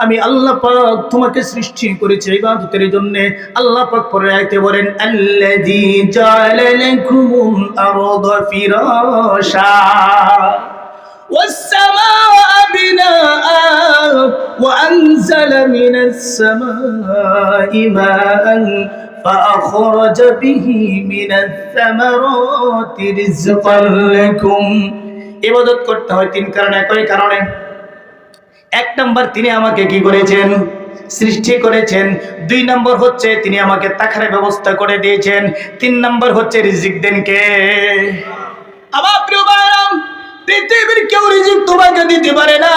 আমি আল্লাহ পাক তোমাকে সৃষ্টি করেছি ইবাদতের জন্য আল্লাহ পাক পরে আইতে বলেন আল্লাযী জাআলা লাকুমুল আরদা ফিরাশা والسماء بناء وأنزل من السماء ماء فأخرج به من الثمرات رزقا لكم ইবাদত করতে হয় তিন কারণে একই কারণে এক নম্বর তিনি আমাকে কি করেছেন? সৃষ্টি করেছেন। দুই নম্বর হচ্ছে তিনি আমাকে তাখারে ব্যবস্থা করে দিয়েছেন। তিন নম্বর হচ্ছে রিজিক দেন কে? আমার প্রিয় পৃথিবীর কেউ রিজিক তোমাকে দিতে পারে না।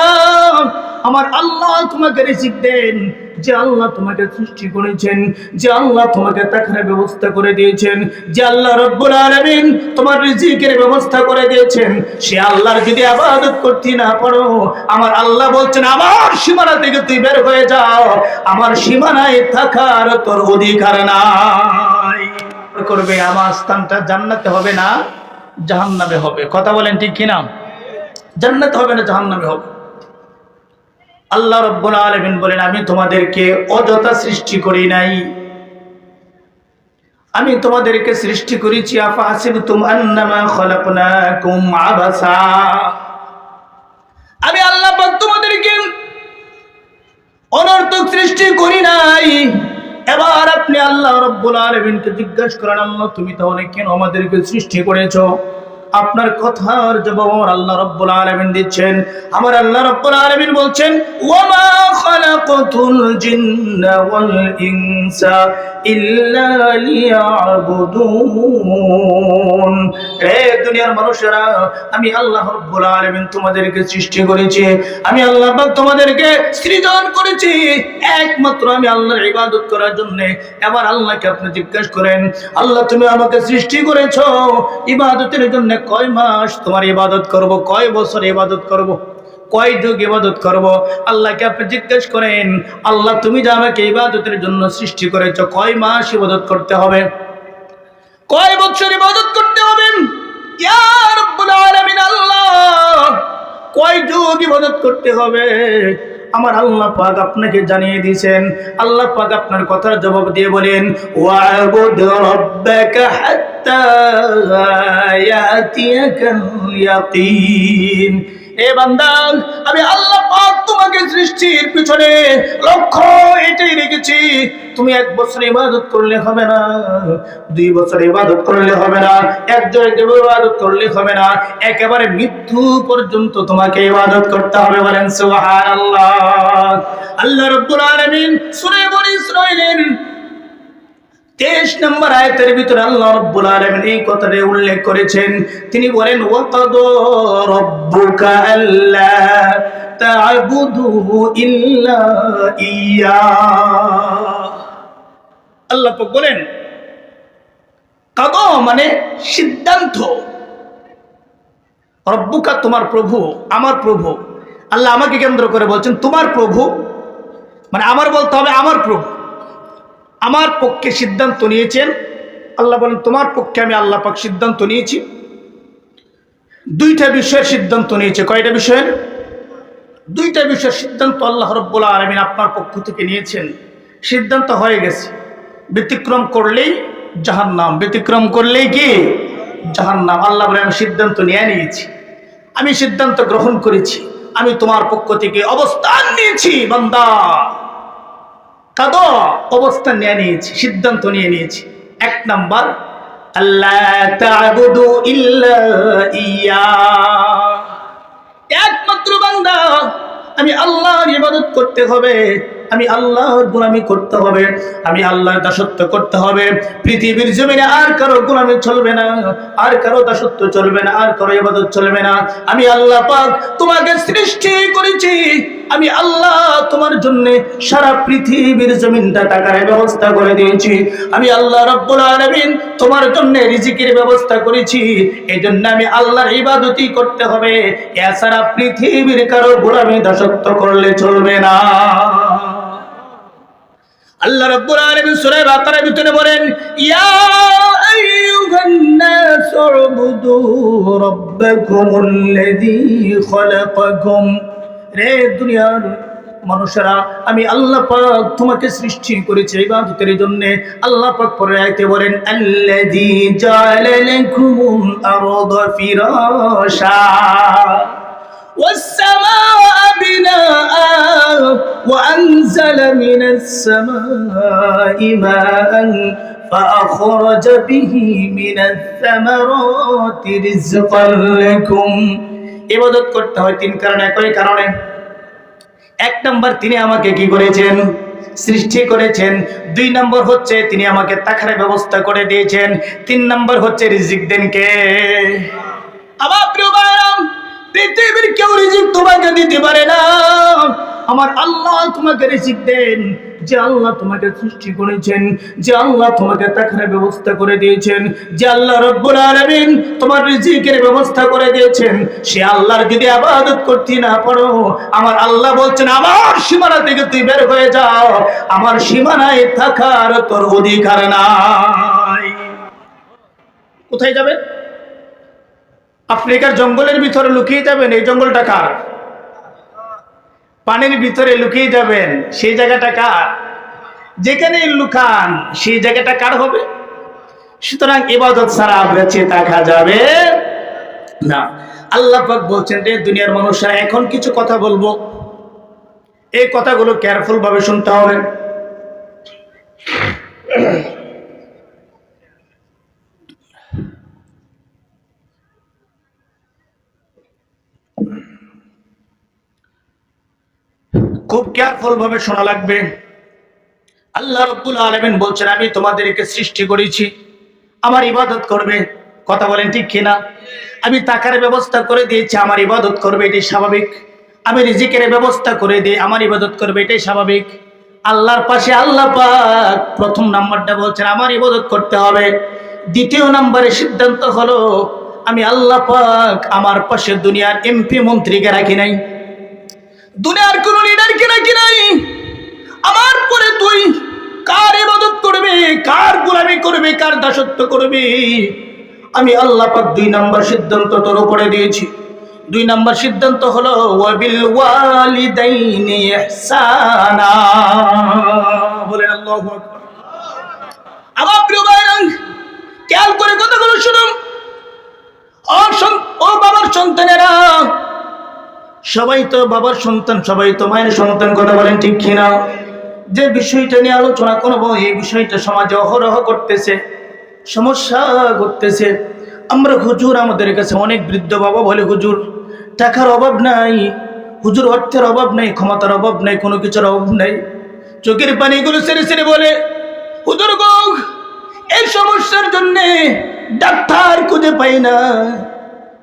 আমার আল্লাহ তোমাকে রিজিক দেন। যে আল্লাহ তোমাকে সৃষ্টি করেছেন, যে আল্লাহ তোমাকে তাখারের ব্যবস্থা করে দিয়েছেন, যে আল্লাহ রব্বুল আলামিন তোমার রিজিকের ব্যবস্থা করে দিয়েছেন, সে আল্লাহর যদি আবাদত করতে না পারো, আমার আল্লাহ বলছেন, আমার সীমানা থেকে তুই বের হয়ে যাও, আমার সীমানায় থাকার তোর অধিকার নাই। করবে, আমার স্থানটা জান্নাতে হবে না, জাহান্নামে হবে। কথা বলেন ঠিক কিনা? জান্নাতে হবে না, জাহান্নামে হবে। আল্লাহ রব্বুল আলামিন বলেন, আমি তোমাদেরকে অযথা সৃষ্টি করি নাই। আমি তোমাদেরকে সৃষ্টি করেছি আমি আল্লাহ তোমাদেরকে অনর্থক সৃষ্টি করি নাই। এবার আপনি আল্লাহ রব্বুল আলামিনকে জিজ্ঞাসা করেন, আল্লাহ, তুমি তাহলে কেন আমাদেরকে সৃষ্টি করেছ? আপনার কথার জবাব আমার আল্লাহ রব্বুল আলামিন দিচ্ছেন। আমার আল্লাহ রব্বুল আলামিন বলছেন ওয়ামা খালাকাতুল জিন্না ওয়াল ইনসা। মানুষেরা, আমি আল্লাহ তোমাদেরকে সৃষ্টি করেছি, আমি আল্লাহ করেছি। একমাত্র আমি আল্লাহর ইবাদত করার জন্য। এবার আল্লাহকে আপনি জিজ্ঞাসা করেন, আল্লাহ তুমি আমাকে সৃষ্টি করেছ? ইবাদতের জন্য কয় মাস তোমার ইবাদত করব, কয় বছর ইবাদত করব? কয় যুগ ইবাদত করব? আল্লাহকে আপনি জিজ্ঞেস করেন, আল্লাহ তুমি যে আমাকে ইবাদতের জন্য সৃষ্টি করেছ, কয় মাস ইবাদত করতে হবে? কয় বছর ইবাদত করতে হবে? রব্বুল আলামিন আল্লাহ, কয় যুগ ইবাদত করতে হবে? আমার আল্লাহ পাক আপনাকে জানিয়ে দিয়েছেন, আল্লাহ পাক আপনার কথার জবাব দিয়ে বলেন, ওয়াবুদ রাব্বাকা হাত্তা ইয়াতিয়াকাল ইয়াকিন। বান্দা, আমি আল্লাহ পাক তোমাকে সৃষ্টির পিছনে লক্ষ্য এটাই রেখেছি। তুমি এক বছর ইবাদত করলে হবে না, দুই বছর ইবাদত করলে হবে না ইবাদত করলে হবে না, একেবারে মৃত্যু পর্যন্ত তোমাকে ইবাদত করতে হবে বলেন সুবহানাল্লাহ। আল্লাহ রাব্বুল আলামিন সূরা বনি ইসরাঈলের তেইশ নম্বর আয়তের ভিতরে আল্লাহ রব্বুল আলামিন এই কথাটা উল্লেখ করেছেন। তিনি বলেন, ওয়াকাদ রব্বুকা আল্লা তা'বুদু ইল্লা ইয়া আল্লাহ পাক বলেন, কাদ মানে সিদ্ধান্ত। রব্বুকা তোমার প্রভু, আমার প্রভু। আল্লাহ আমাকে কেন্দ্র করে বলছেন, তোমার প্রভু? মানে আমার বলতে হবে আমার প্রভু। আমার পক্ষে সিদ্ধান্ত নিয়েছেন। আল্লাহ বলেন, তোমার পক্ষে আমি আল্লাহ পাক সিদ্ধান্ত নিয়েছি। দুইটা বিষয়ের সিদ্ধান্ত নিয়েছে। কয়টা বিষয়ের? দুইটা বিষয়ের সিদ্ধান্ত আল্লাহ রব্বুল আলমিন আপনার পক্ষ থেকে নিয়েছেন। সিদ্ধান্ত হয়ে গেছে। ব্যতিক্রম করলেই জাহান নাম ব্যতিক্রম করলেই কি? জাহান নাম আল্লাহ বলে আমি সিদ্ধান্ত নিয়ে নিয়েছি। আমি সিদ্ধান্ত গ্রহণ করেছি। আমি তোমার পক্ষ থেকে অবস্থান নিয়েছি, বান্দা। কাদ অবস্থান নিয়ে নিয়েছি, সিদ্ধান্ত নিয়ে নিয়েছি। এক নাম্বার একমাত্র বান্দা, আমি আল্লাহর ইবাদত করতে হবে, আমি আল্লাহর গোলামি করতে হবে, আমি আল্লাহর দাসত্ব করতে হবে। পৃথিবীর জমিনে আর কারও গোলামি চলবে না, আর কারও দাসত্ব চলবে না, আর কারও ইবাদত চলবে না। আমি আল্লাহ পাক তোমাকে সৃষ্টি করেছি আমি আল্লাহ তোমার জন্য সারা পৃথিবীর জমিনটা টাকার ব্যবস্থা করে দিয়েছি। আমি আল্লাহ রব্বুল আলামিন তোমার জন্য রিজিকের ব্যবস্থা করেছি। এই জন্য আমি আল্লাহর ইবাদতই করতে হবে। এছাড়া পৃথিবীর কারও গোলামি দাসত্ব করলে চলবে না। আল্লাহ রাব্বুল আলামিন সূরা বাকারার ভিতরে বলেন, ইয়া আইয়ুহান নাস উবুদু রাব্বাকুমুল্লাযী খলাকাকুম। রে দুনিয়ার মানুষেরা আমি আল্লাহ পাক তোমাকে সৃষ্টি করেছি ইবাদতের জন্য আল্লাহ পাক পরে আইতে বলেন আল্লাযী জাআলা লাকুমুল আরদা ফিরাশা والسماء بناء وأنزل من السماء ماء فأخرج به من الثمرات رزقا لكم ইবাদত করতে হয় তিন কারণে। কয় কারণে? এক নম্বর, তিনি আমাকে কি করেছেন? সৃষ্টি করেছেন। দুই নম্বর হচ্ছে, তিনি আমাকে তাখারে ব্যবস্থা করে দিয়েছেন। তিন নম্বর হচ্ছে, রিজিক দেন কে? আমার প্রিয় পৃথিবীর কেউ রিজিক তোমাকে দিতে পারে না। আমার আল্লাহ তোমাকে রিজিক দেন। যে আল্লাহ তোমাকে সৃষ্টি করেছেন, যে আল্লাহ তোমাকে তাখারে ব্যবস্থা করে দিয়েছেন, যে আল্লাহ রব্বুল আলামিন তোমার রিজিকের ব্যবস্থা করে দিয়েছেন, সে আল্লাহর যদি আবাদত করতে না পারো। আমার আল্লাহ বলছেন, আমার সীমানা থেকে তুই বের হয়ে যাও। আমার সীমানায় থাকার তোর অধিকার নাই। কোথায় যাবেন? আফ্রিকার জঙ্গলের ভিতরে লুকিয়ে যাবেন, এই জঙ্গলটা কার? পানির ভিতরে লুকিয়ে যাবেন, সেই জায়গাটা কার? যেখানে লুকান, সেই জায়গাটা কার হবে? সুতরাং ইবাদত ছাড়া বেঁচে থাকা যাবে না। আল্লাহ পাক বলছেন, রে দুনিয়ার মানুষরা, এখন কিছু কথা বলব। এই কথাগুলো কেয়ারফুল ভাবে শুনতে হবে। খুব কেয়ারফুল ভাবে শোনা লাগবে। আল্লাহ রব্বুল আলমিন বলছেন, আমি তোমাদেরকে সৃষ্টি করেছি। আমার ইবাদত করবে। কথা বলেন ঠিক কিনা? আমি টাকার ব্যবস্থা করে দিয়েছি, আমার ইবাদত করবে, এটাই স্বাভাবিক। আমি রিজিকের ব্যবস্থা করে দিই আমার ইবাদত করবে, এটাই স্বাভাবিক। আল্লাহর পাশে আল্লাহ পাক প্রথম নাম্বারটা বলছেন, আমার ইবাদত করতে হবে। দ্বিতীয় নাম্বারের সিদ্ধান্ত হলো, আমি আল্লাহ পাক আমার পাশে দুনিয়ার এমপি মন্ত্রীকে রাখি নাই। দুনিয়ার কোন লিডারকে নাকি নাই? আমার পরে তুই কার ইবাদত করবে? কার গোলামি করবে? কার দাসত্ব করবে? আমি আল্লাহ পাক দুই নাম্বার সিদ্ধান্ত তোর উপরে দিয়েছি। দুই নাম্বার সিদ্ধান্ত হলো, ওয়াবিল ওয়ালিদাইনি ইহসানা। বলেন আল্লাহু আকবার আমার প্রিয় ভাইরা খেয়াল করে কথাগুলো শুনুন ও সন- ও বাবার সন্তানেরা সবাই তো বাবার সন্তান, সবাই তো মায়ের সন্তান, কথা বলেন ঠিক কিনা? যে বিষয়টা নিয়ে আলোচনা করব, এই বিষয়টা সমাজে অহরহ করতেছে, সমস্যা করতেছে। আমরা হুজুর, আমাদের কাছে অনেক বৃদ্ধ বাবা বলে, হুজুর, টাকার অভাব নাই, হুজুর অর্থের অভাব নাই, ক্ষমতার অভাব নাই, কোনো কিছুর অভাব নাই। চোখের পানিগুলো সেরে সেরে বলে, হুজুর গো, এই সমস্যার জন্যে ডাক্তার খুঁজে পাই না।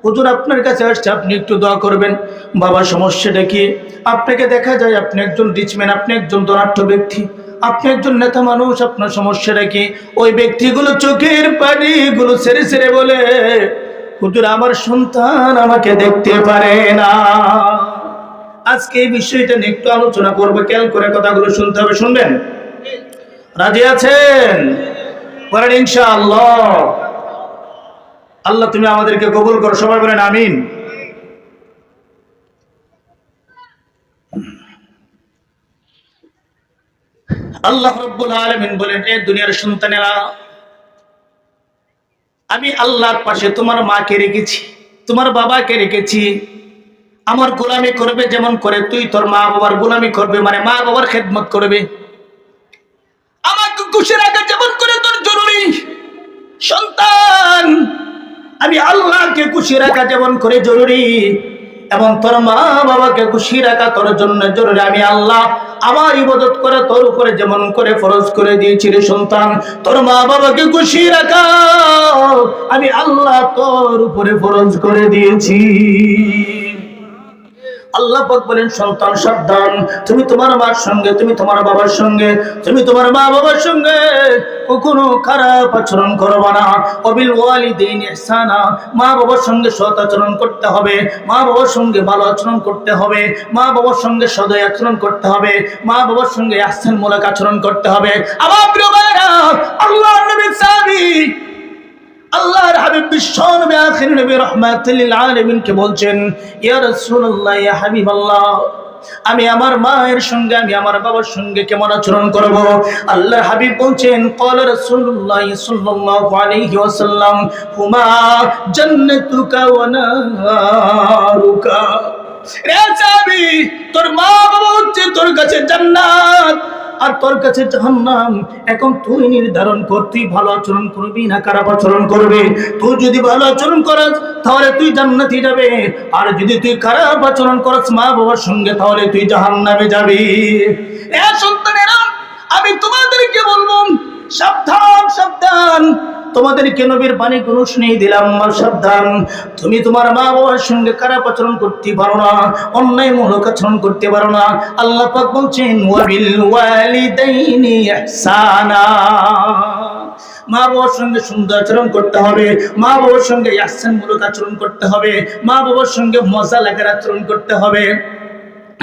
হুজুর আপনার কাছে আসছে, আপনি একটু দোয়া করবেন। বাবা, সমস্যাটা কি? আপনাকে দেখা যায় আপনি একজন রিচম্যান আপনি একজন ধনাঢ্য ব্যক্তি। আপনি একজন নেতা মানুষ, আপনার সমস্যাটা কি? ওই ব্যক্তিগুলো চোখের পানিগুলো সেরে সেরে বলে, হুজুর, আমার সন্তান আমাকে দেখতে পারে না। আজকে এই বিষয়টা নিয়ে একটু আলোচনা করব, খেয়াল করে কথাগুলো শুনতে হবে। শুনবেন? রাজি আছেন? বলেন, ইনশাআল্লাহ। আল্লাহ, তুমি আমাদেরকে কবুল করো। সবাই বলেন, আমিন। আল্লাহ রব্বুল আলামিন বলেন, এ দুনিয়ার সন্তানেরা, আমি আল্লাহর পাশে তোমার মাকে রেখেছি, তোমার বাবাকে রেখেছি। আমার গোলামি করবে যেমন করে তুই তোর মা বাবার গোলামি করবে মানে মা বাবার খেদমত করবে। আমাকে খুশি রাখা যেমন করে তোর জরুরি। সন্তান আমি আল্লাহকে খুশি রাখা যেমন করে জরুরি, এবং তোর মা বাবাকে খুশি রাখা তোর জন্য জরুরি। আমি আল্লাহ আমার ইবাদত করে তোর উপরে যেমন করে ফরজ করে দিয়েছি রে সন্তান, তোর মা বাবাকে খুশি রাখা, আমি আল্লাহ তোর উপরে ফরজ করে দিয়েছি। আল্লাহ পাক বলেন, সন্তান, সাবধান। তুমি তোমার মার সঙ্গে, তুমি তোমার বাবার সঙ্গে, তুমি তোমার মা বাবার সঙ্গে কখনো খারাপ আচরণ করবা না। অবিল ওয়ালিদাইন ইহসানা। মা বাবার সঙ্গে সৎ আচরণ করতে হবে। মা বাবার সঙ্গে ভালো আচরণ করতে হবে। মা বাবার সঙ্গে সদয় আচরণ করতে হবে। মা বাবার সঙ্গে আহসানমূলক আচরণ করতে হবে। আমার প্রিয় ভাইরা আল্লাহর নবী সাহাবী আল্লাহর হাবিব বিশ্বনবী আখির নবী রহমাতুল আলমিনকে বলছেন, ইয়া রাসূলুল্লাহ, ইয়া হাবিবাল্লাহ, আমি আমার মায়ের সঙ্গে, আমি আমার বাবার সঙ্গে কেমন আচরণ করব? আল্লাহ হাবিব বলছেন কল রাসূলুল্লাহ সাল্লাল্লাহু আলাইহি ওয়াসাল্লাম, হুমা জান্নাতুকা ওয়া নারুকা। রে সাহাবী, তোর মা বাবা হচ্ছে তোর কাছে জান্নাত। আর তোর কাছে জাহান্নাম। এখন তুই নির্ধারণ কর তুই ভালো আচরণ করবি না খারাপ আচরণ করবে? তুই যদি ভালো আচরণ করাস, তাহলে তুই জান্নাতে যাবে। আর যদি তুই খারাপ আচরণ করাস মা বাবার সঙ্গে, তাহলে তুই জাহান্নামে যাবি। এ সন্তানেরা, আমি তোমাদেরকে বলব, সাবধান সাবধান। তোমাদেরকে নবীর বাণী কোনো শুনিয়ে দিলাম আমার সাবধান। তুমি তোমার মা বাবার সঙ্গে খারাপ আচরণ করতে পারো না, অন্যায় মূলক আচরণ করতে পারো না। আল্লাহ পাক বলছেন, ওয়াবিল ওয়ালিদাইনি ইহসানা। মা বাবার সঙ্গে সুন্দর আচরণ করতে হবে, মা বাবার সঙ্গে মূলক আচরণ করতে হবে, মা বাবার সঙ্গে মজা লাগার আচরণ করতে হবে।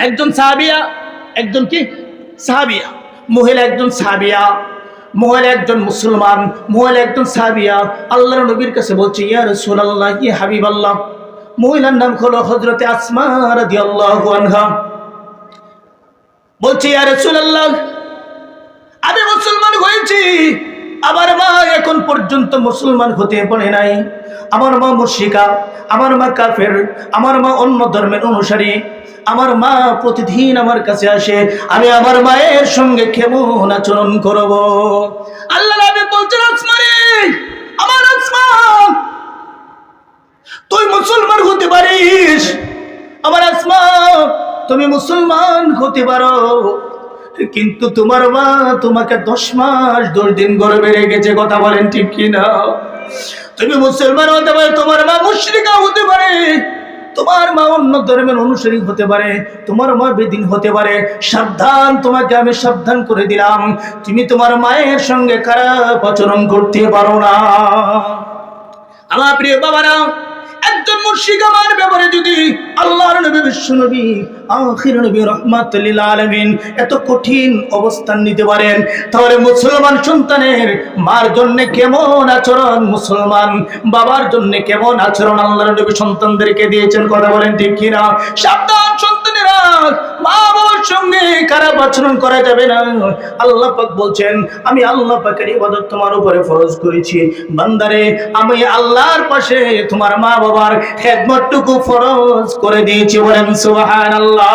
একজন সাহাবিয়া, একজন কি? সাহাবিয়া। মহিলা একজন সাহাবিয়া। মহিলা একজন মুসলমান, মহিলা একজন সাবিয়া আল্লাহ নবীর কাছে বলছে, ইয়া রাসূলুল্লাহ কি হাবিব আল্লাহ মহিলার নাম হলো হজরতে আসমা বলছি আনহা। ইয়া রাসূলুল্লাহ, আমি মুসলমান হয়েছি, আমার মা এখন পর্যন্ত মুসলমান হতে পারে নাই। আমার মা মুর্শিকা আমার মা কাফের, আমার মা অন্য ধর্মের অনুসারী, আমার মা প্রতিদিন আমার কাছে আসে, আমি আমার মায়ের সঙ্গে কেমন আচরণ করব? আল্লাহ বলছেন আসমানে আমার আসমা তুই মুসলমান হতে পারিস? আমার আসমা তুমি মুসলমান হতে পারো, কিন্তু তোমার মা তোমাকে দশ মাস দশ দিন গর্বে রেখেছে। কথা বলেন ঠিক কিনা? তুমি মুসলমান হতে পারে, তোমার মা মুশ্রিকা হতে পারে, তোমার মা অন্য ধর্মের অনুসারী হতে পারে, তোমার মা বেদিন হতে পারে। সাবধান, তোমাকে আমি সাবধান করে দিলাম। তুমি তোমার মায়ের সঙ্গে খারাপ আচরণ করতে পারো না। আমার প্রিয় বাবারা একজন মুর্শিক ব্যাপারে যদি আল্লাহর নবী, বিশ্ব নবী, আখির নবী রহমাতুল্লিল আলমিন এত কঠিন অবস্থান নিতে পারেন, তাহলে মুসলমান সন্তানের মার জন্য কেমন আচরণ? মুসলমান বাবার জন্য কেমন আচরণ? আল্লাহর নবী সন্তানদেরকে দিয়েছেন, কথা বলেন ঠিক কিনা? সাবধান মা বাবার বলছেন, আমি আল্লাহ তোমার উপরে ফরজ করেছি। বান্দারে, আমি আল্লাহর পাশে তোমার মা বাবার খেদমতটুকু ফরজ করে দিয়েছি বলেন সুবহানাল্লাহ।